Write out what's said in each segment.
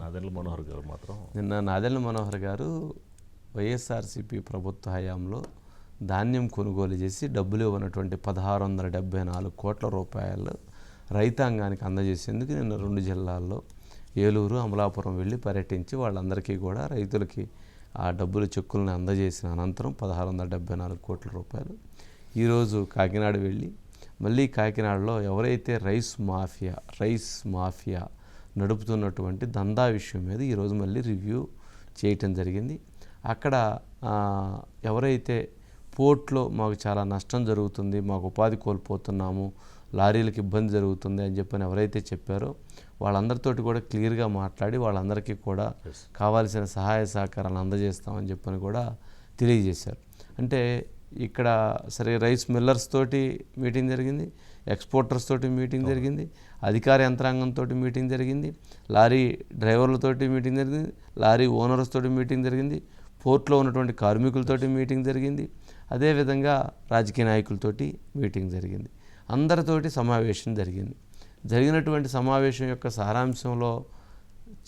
నాదెండ్ల మనోహర్ గారు మాత్రం. నిన్న నాదెండ్ల మనోహర్ గారు వైఎస్ఆర్సీపీ ప్రభుత్వ హయాంలో ధాన్యం కొనుగోలు చేసి డబ్బులు ఇవ్వనటువంటి పదహారు వందల డెబ్బై నాలుగు కోట్ల రూపాయలు రైతాంగానికి అందజేసేందుకు నిన్న రెండు జిల్లాల్లో ఏలూరు అమలాపురం వెళ్ళి పర్యటించి వాళ్ళందరికీ కూడా రైతులకి ఆ డబ్బులు చెక్కులను అందజేసిన అనంతరం పదహారు వందల డెబ్బై నాలుగు కోట్ల రూపాయలు ఈరోజు కాకినాడ వెళ్ళి మళ్ళీ కాకినాడలో ఎవరైతే రైస్ మాఫియా రైస్ మాఫియా నడుపుతున్నటువంటి దందా విషయం మీద ఈరోజు మళ్ళీ రివ్యూ చేయటం జరిగింది. అక్కడ ఎవరైతే పోర్ట్లో మాకు చాలా నష్టం జరుగుతుంది మాకు ఉపాధి కోల్పోతున్నాము లారీలకు ఇబ్బంది జరుగుతుంది అని చెప్పని ఎవరైతే చెప్పారో వాళ్ళందరితోటి కూడా క్లియర్గా మాట్లాడి వాళ్ళందరికీ కూడా కావాల్సిన సహాయ సహకారాలు అందజేస్తామని చెప్పని కూడా తెలియజేశారు. అంటే ఇక్కడ సరే రైస్ మిల్లర్స్ తోటి మీటింగ్ జరిగింది. ఎక్స్పోర్టర్స్ తోటి మీటింగ్ జరిగింది అధికార యంత్రాంగంతో మీటింగ్ జరిగింది లారీ డ్రైవర్లతోటి మీటింగ్ జరిగింది లారీ ఓనర్స్ తోటి మీటింగ్ జరిగింది పోర్ట్లో ఉన్నటువంటి కార్మికులతోటి మీటింగ్ జరిగింది అదేవిధంగా రాజకీయ నాయకులతోటి మీటింగ్ జరిగింది. అందరితోటి సమావేశం జరిగింది. జరిగినటువంటి సమావేశం యొక్క సారాంశంలో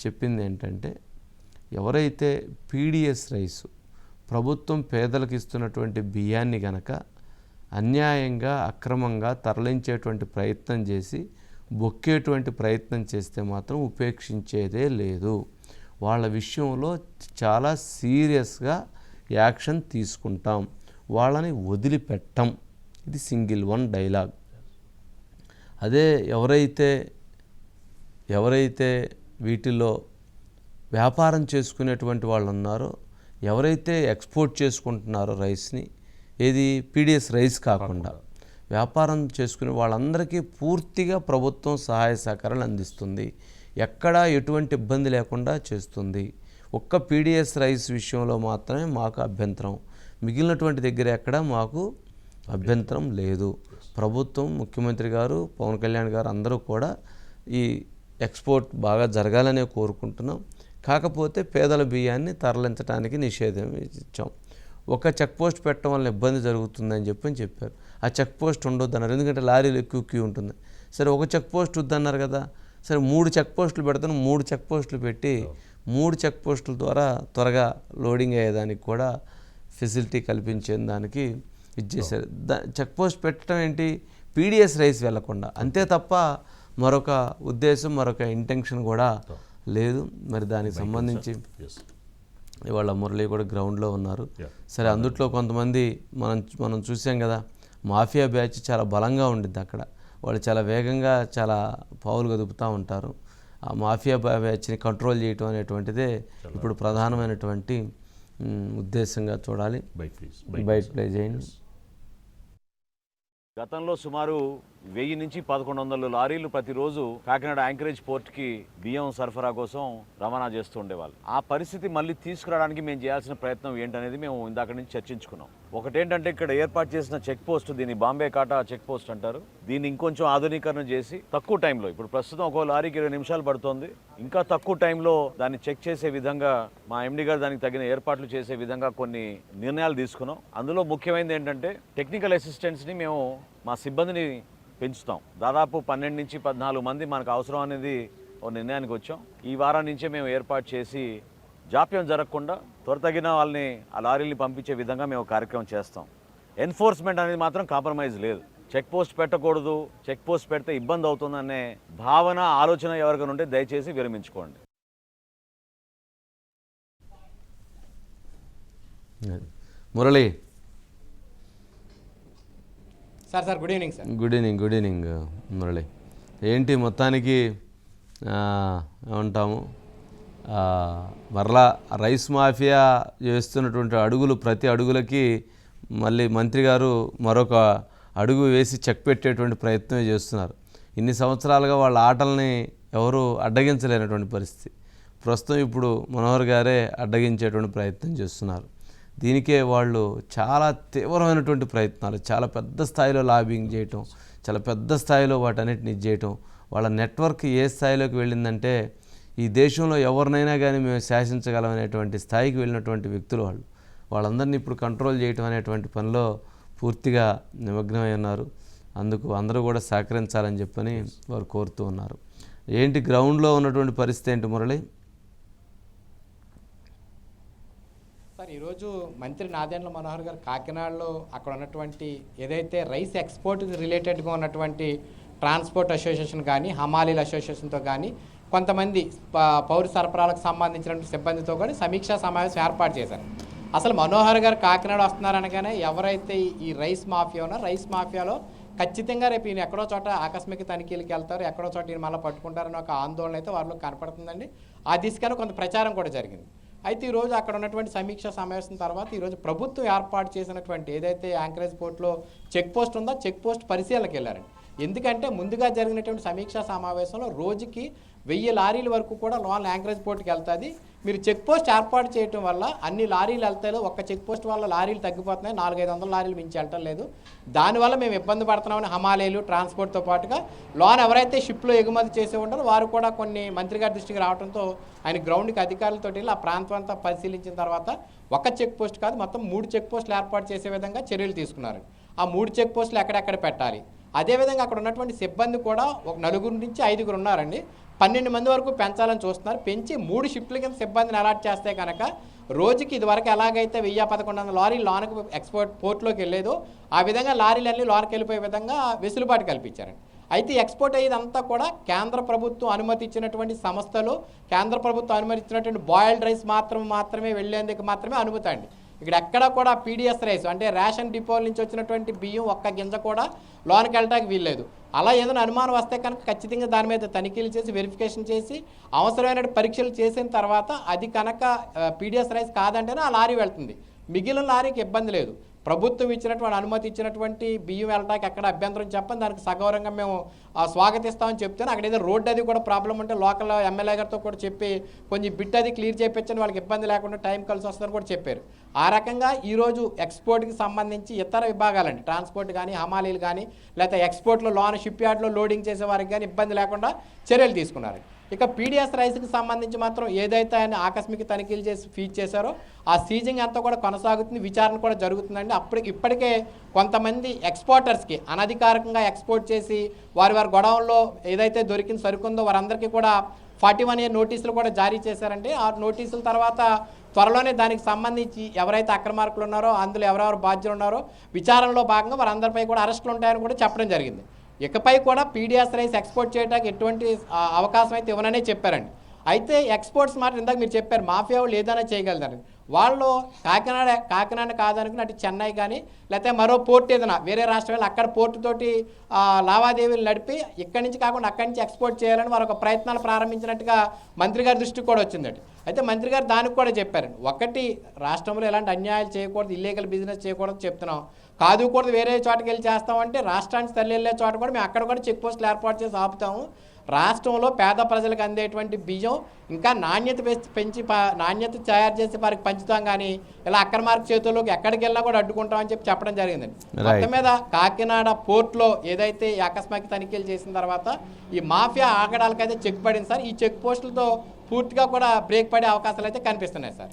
చెప్పింది ఏంటంటే ఎవరైతే పీడిఎస్ రైసు ప్రభుత్వం పేదలకు ఇస్తున్నటువంటి బియ్యాన్ని గనక అన్యాయంగా అక్రమంగా తరలించేటువంటి ప్రయత్నం చేసి బొక్కేటువంటి ప్రయత్నం చేస్తే మాత్రం ఉపేక్షించేదే లేదు. వాళ్ళ విషయంలో చాలా సీరియస్గా యాక్షన్ తీసుకుంటాం. వాళ్ళని వదిలిపెట్టం. ఇది సింగిల్ వన్ డైలాగ్. అదే ఎవరైతే ఎవరైతే వీటిలో వ్యాపారం చేసుకునేటువంటి వాళ్ళు ఉన్నారో ఎవరైతే ఎక్స్పోర్ట్ చేసుకుంటున్నారో రైస్ని ఏది? పీడిఎస్ రైస్ కాకుండా. వ్యాపారం చేసుకునే వాళ్ళందరికీ పూర్తిగా ప్రభుత్వం సహాయ సహకారాలు అందిస్తుంది. ఎక్కడా ఎటువంటి ఇబ్బంది లేకుండా చేస్తుంది. ఒక్క పీడిఎస్ రైస్ విషయంలో మాత్రమే మాకు అభ్యంతరం. మిగిలినటువంటి దగ్గర ఎక్కడ మాకు అభ్యంతరం లేదు. ప్రభుత్వం ముఖ్యమంత్రి గారు పవన్ కళ్యాణ్ గారు అందరూ కూడా ఈ ఎక్స్పోర్ట్ బాగా జరగాలనే కోరుకుంటున్నాం. కాకపోతే పేదల బియ్యాన్ని తరలించడానికి నిషేధం ఇచ్చాం ఒక చెక్ పోస్ట్ పెట్టడం వల్ల ఇబ్బంది జరుగుతుందని చెప్పి అని చెప్పారు. ఆ చెక్ పోస్ట్ ఉండొద్దు అన్నారు. ఎందుకంటే లారీలు ఎక్కువ క్యూ ఉంటుంది. సరే ఒక చెక్ పోస్ట్ వద్దన్నారు కదా. సరే మూడు చెక్ పోస్టులు పెడతాను. మూడు చెక్ పోస్టులు పెట్టి మూడు చెక్ పోస్టుల ద్వారా త్వరగా లోడింగ్ అయ్యేదానికి కూడా ఫెసిలిటీ కల్పించే దానికి ఇచ్చేసారు దా చెక్ పోస్ట్ పెట్టడం ఏంటి? పీడిఎస్ రైస్ వెళ్ళకుండా. అంతే తప్ప మరొక ఉద్దేశం మరొక ఇంటెన్షన్ కూడా లేదు. మరి దానికి సంబంధించి ఇవాళ మురళి కూడా గ్రౌండ్లో ఉన్నారు. సరే అందుట్లో కొంతమంది మనం మనం చూసాం కదా మాఫియా బ్యాచ్ చాలా బలంగా ఉండిద్ది అక్కడ. వాళ్ళు చాలా వేగంగా చాలా పావులు కదుపుతూ ఉంటారు. ఆ మాఫియా బ్యా- బ్యాచ్ని కంట్రోల్ చేయటం అనేటువంటిదే ఇప్పుడు ప్రధానమైనటువంటి ఉద్దేశంగా చూడాలి. బైట్ ప్లే చేయండి. గతంలో సుమారు వెయ్యి నుంచి పదకొండు వందల లారీలు ప్రతిరోజు కాకినాడ యాంకరేజ్ పోర్ట్కి బియ్యం సరఫరా కోసం రవాణా చేస్తూ ఉండేవాళ్ళు. ఆ పరిస్థితి మళ్ళీ తీసుకురావడానికి మేము చేయాల్సిన ప్రయత్నం ఏంటనేది మేము ఇందాక నుంచి చర్చించుకున్నాం. ఒకటేంటంటే ఇక్కడ ఏర్పాటు చేసిన చెక్ పోస్ట్ దీన్ని బాంబే కాటా చెక్ పోస్ట్ అంటారు. దీన్ని ఇంకొంచెం ఆధునీకరణ చేసి తక్కువ టైంలో ఇప్పుడు ప్రస్తుతం ఒక లారీకి ఇరవై నిమిషాలు పడుతోంది. ఇంకా తక్కువ టైంలో దాన్ని చెక్ చేసే విధంగా మా ఎండి గారు దానికి తగిన ఏర్పాట్లు చేసే విధంగా కొన్ని నిర్ణయాలు తీసుకున్నాం. అందులో ముఖ్యమైనది ఏంటంటే టెక్నికల్ అసిస్టెంట్స్ని మేము మా సిబ్బందిని పెంచుతాం. దాదాపు పన్నెండు నుంచి పద్నాలుగు మంది మనకు అవసరం అనేది ఓ నిర్ణయానికి వచ్చాం. ఈ వారం నుంచే మేము ఏర్పాటు చేసి జాప్యం జరగకుండా త్వరతగిన వాళ్ళని ఆ లారీని పంపించే విధంగా మేము కార్యక్రమం చేస్తాం. ఎన్ఫోర్స్మెంట్ అనేది మాత్రం కాంప్రమైజ్ లేదు. చెక్ పోస్ట్ పెట్టకూడదు. చెక్ పోస్ట్ పెడితే ఇబ్బంది అవుతుందనే భావన ఆలోచన ఎవరికైనా ఉంటే దయచేసి విరమించుకోండి. Murali sir sir good evening sir. Good evening good evening Murali. ఏంటి మొత్తానికి ఏమంటాము మరలా రైస్ మాఫియా చేస్తున్నటువంటి అడుగులు ప్రతి అడుగులకి మళ్ళీ మంత్రి గారు మరొక అడుగు వేసి చెక్ పెట్టేటువంటి ప్రయత్నమే చేస్తున్నారు. ఇన్ని సంవత్సరాలుగా వాళ్ళ ఆటల్ని ఎవరు అడ్డగించలేనటువంటి పరిస్థితి. ప్రస్తుతం ఇప్పుడు మనోహర్ గారే అడ్డగించేటువంటి ప్రయత్నం చేస్తున్నారు. దీనికే వాళ్ళు చాలా తీవ్రమైనటువంటి ప్రయత్నాలు చాలా పెద్ద స్థాయిలో లాబింగ్ చేయటం చాలా పెద్ద స్థాయిలో వాటన్నిటిని చేయటం వాళ్ళ నెట్వర్క్ ఏ స్థాయిలోకి వెళ్ళిందంటే ఈ దేశంలో ఎవరినైనా కానీ మేము శాసించగలం అనేటువంటి స్థాయికి వెళ్ళినటువంటి వ్యక్తులు వాళ్ళు. వాళ్ళందరినీ ఇప్పుడు కంట్రోల్ చేయటం అనేటువంటి పనిలో పూర్తిగా నిమగ్నమై ఉన్నారు. అందుకు అందరూ కూడా సహకరించాలని చెప్పని వారు కోరుతూ ఉన్నారు. ఏంటి గ్రౌండ్లో ఉన్నటువంటి పరిస్థితి ఏంటి మురళి? ఈరోజు మంత్రి నాదెండ్ల మనోహర్ గారు కాకినాడలో అక్కడ ఉన్నటువంటి ఏదైతే రైస్ ఎక్స్పోర్ట్ రిలేటెడ్గా ఉన్నటువంటి ట్రాన్స్పోర్ట్ అసోసియేషన్ కానీ హమాలీల అసోసియేషన్తో కానీ కొంతమంది పౌర సరఫరాలకు సంబంధించినటువంటి సిబ్బందితో కూడా సమీక్షా సమావేశం ఏర్పాటు చేశారు. అసలు మనోహర్ గారు కాకినాడ వస్తున్నారనగానే ఎవరైతే ఈ రైస్ మాఫియా ఉన్నారో రైస్ మాఫియాలో ఖచ్చితంగా రేపు ఈయన ఎక్కడో చోట ఆకస్మిక తనిఖీలకి వెళ్తారు ఎక్కడో చోట ఈయన మళ్ళీ పట్టుకుంటారని ఒక ఆందోళన అయితే వారిలో కనపడుతుందండి. ఆ దిశగానే కొంత ప్రచారం కూడా జరిగింది. అయితే ఈరోజు అక్కడ ఉన్నటువంటి సమీక్ష సమావేశం తర్వాత ఈరోజు ప్రభుత్వం ఏర్పాటు చేసినటువంటి ఏదైతే యాంకరేజ్ పోర్ట్లో చెక్ పోస్ట్ ఉందో చెక్ పోస్ట్ పరిశీలనకి వెళ్ళారండి. ఎందుకంటే ముందుగా జరిగినటువంటి సమీక్షా సమావేశంలో రోజుకి వెయ్యి లారీల వరకు కూడా లోన్ యాంకరేజ్ పోర్ట్కి వెళ్తుంది. మీరు చెక్ పోస్ట్ ఏర్పాటు చేయటం వల్ల అన్ని లారీలు వెళ్తాయి. ఒక్క చెక్ పోస్ట్ వల్ల లారీలు తగ్గిపోతున్నాయి. నాలుగైదు వందల లారీలు మించి వెళ్ళటం లేదు. దానివల్ల మేము ఇబ్బంది పడుతున్నామని హమాలేలు ట్రాన్స్పోర్ట్తో పాటుగా లోన్ ఎవరైతే షిప్లో ఎగుమతి చేసే ఉంటారో వారు కూడా కొన్ని మంత్రి గారి దృష్టికి రావడంతో ఆయన గ్రౌండ్కి అధికారులతో వెళ్ళి ఆ ప్రాంతం అంతా పరిశీలించిన తర్వాత ఒక చెక్ పోస్ట్ కాదు మొత్తం మూడు చెక్ పోస్టులు ఏర్పాటు చేసే విధంగా చర్యలు తీసుకున్నారు. ఆ మూడు చెక్ పోస్టులు ఎక్కడెక్కడ పెట్టాలి? అదేవిధంగా అక్కడ ఉన్నటువంటి సిబ్బంది కూడా ఒక నలుగురు నుంచి ఐదుగురు ఉన్నారండి. పన్నెండు మంది వరకు పెంచాలని చూస్తున్నారు. పెంచి మూడు షిఫ్ట్ల కింద సిబ్బందిని అలాట్ చేస్తే కనుక రోజుకి ఇదివరకు ఎలాగైతే వెయ్యి పదకొండు వందల లారీలు లోనకు ఎక్స్పోర్ట్ పోర్ట్లోకి వెళ్ళేదో ఆ విధంగా లారీలన్నీ లోనకి వెళ్ళిపోయే విధంగా వెసులుబాటు కల్పించారండి. అయితే ఎక్స్పోర్ట్ అయ్యేదంతా కూడా కేంద్ర ప్రభుత్వం అనుమతి ఇచ్చినటువంటి సంస్థలు కేంద్ర ప్రభుత్వం అనుమతి ఇచ్చినటువంటి బాయిల్డ్ రైస్ మాత్రం మాత్రమే వెళ్ళేందుకు మాత్రమే అనుమతి అండి. ఇక్కడ ఎక్కడ కూడా పీడిఎస్ రైస్ అంటే రేషన్ డిపోల నుంచి వచ్చినటువంటి బియ్యం ఒక్క గింజ కూడా లోనికి వెళ్ళడానికి వీల్లేదు. అలా ఏదైనా అనుమానం వస్తే కనుక ఖచ్చితంగా దాని మీద తనిఖీలు చేసి వెరిఫికేషన్ చేసి అవసరమైన పరీక్షలు చేసిన తర్వాత అది కనుక పీడిఎస్ రైస్ కాదంటేనే ఆ లారీ వెళ్తుంది. మిగిలిన లారీకి ఇబ్బంది లేదు. ప్రభుత్వం ఇచ్చినటువంటి అనుమతి ఇచ్చినటువంటి బియ్యం వెళ్ళడానికి ఎక్కడ అభ్యంతరం చెప్పని. దానికి సగౌరవంగా మేము ఆ, స్వాగతిస్తామని చెప్తే అక్కడ ఏదో రోడ్డు అది కూడా ప్రాబ్లం ఉంటే లోకల్ ఎమ్మెల్యే గారితో కూడా చెప్పి కొంచెం బిట్ అది క్లియర్ చేయించని వాళ్ళకి ఇబ్బంది లేకుండా టైం కలిసి వస్తుందని కూడా చెప్పారు. ఆ రకంగా ఈరోజు ఎక్స్పోర్ట్కి సంబంధించి ఇతర విభాగాలండి ట్రాన్స్పోర్ట్ కానీ హమాలీలు కానీ లేకపోతే ఎక్స్పోర్ట్లో లోన్ షిప్ యార్డ్లో లోడింగ్ చేసే వారికి కానీ ఇబ్బంది లేకుండా చర్యలు తీసుకున్నారు ఇక పీడిఎస్ రైస్కి సంబంధించి మాత్రం ఏదైతే ఆయన ఆకస్మిక తనిఖీలు చేసి ఫీజ్ చేశారో ఆ సీజింగ్ అంతా కూడా కొనసాగుతుంది విచారణ కూడా జరుగుతుందండి. అప్పటికి ఇప్పటికే కొంతమంది ఎక్స్పోర్టర్స్కి అనధికారికంగా ఎక్స్పోర్ట్ చేసి వారి వారి గొడవల్లో ఏదైతే దొరికిన సరుకుందో వారందరికీ కూడా ఫార్టీ వన్ ఇయర్ నోటీసులు కూడా జారీ చేశారండి. ఆ నోటీసుల తర్వాత త్వరలోనే దానికి సంబంధించి ఎవరైతే అక్రమార్కులు ఉన్నారో అందులో ఎవరెవరు బాధ్యులు ఉన్నారో విచారణలో భాగంగా వారందరిపై కూడా అరెస్టులు ఉంటాయని కూడా చెప్పడం జరిగింది. ఇకపై కూడా పీడిఎస్ రైస్ ఎక్స్పోర్ట్ చేయడానికి ఎటువంటి అవకాశం అయితే ఇవ్వననే చెప్పారండి. అయితే ఎక్స్పోర్ట్స్ మాట ఇందాక మీరు చెప్పారు మాఫియా వాళ్ళు ఏదైనా చేయగలరు వాళ్ళు కాకినాడ కాకినాడ కాదనుకుని అటు చెన్నై కానీ లేకపోతే మరో పోర్ట్ ఏదైనా వేరే రాష్ట్రం వెళ్ళి అక్కడ పోర్టుతోటి లావాదేవీలు నడిపి ఇక్కడి నుంచి కాకుండా అక్కడి నుంచి ఎక్స్పోర్ట్ చేయాలని వారు ఒక ప్రయత్నాలు ప్రారంభించినట్టుగా మంత్రి గారి దృష్టికి కూడా వచ్చిందట. అయితే మంత్రి గారు దానికి కూడా చెప్పారు. ఒకటి రాష్ట్రంలో ఎలాంటి అన్యాయాలు చేయకూడదు ఇల్లీగల్ బిజినెస్ చేయకూడదు చెప్తున్నాం. కాదు కూడా వేరే చోటకి వెళ్ళి చేస్తామంటే రాష్ట్రానికి తల్లి వెళ్ళే చోట కూడా మేము అక్కడ కూడా చెక్ పోస్టులు ఏర్పాటు చేసి ఆపుతాము. రాష్ట్రంలో పేద ప్రజలకు అందేటువంటి బియ్యం ఇంకా నాణ్యత పెంచి నాణ్యత తయారు చేసి వారికి పంచుతాం కానీ ఇలా అక్రమార్క చేతుల్లోకి ఎక్కడికి వెళ్ళినా కూడా అడ్డుకుంటామని చెప్పి చెప్పడం జరిగిందండి. మొత్తం మీద కాకినాడ పోర్ట్లో ఏదైతే ఆకస్మిక తనిఖీలు చేసిన తర్వాత ఈ మాఫియా ఆగడాలకైతే చెక్ పడింది సార్. ఈ చెక్ పోస్టులతో పూర్తిగా కూడా బ్రేక్ పడే అవకాశాలు అయితే కనిపిస్తున్నాయి సార్.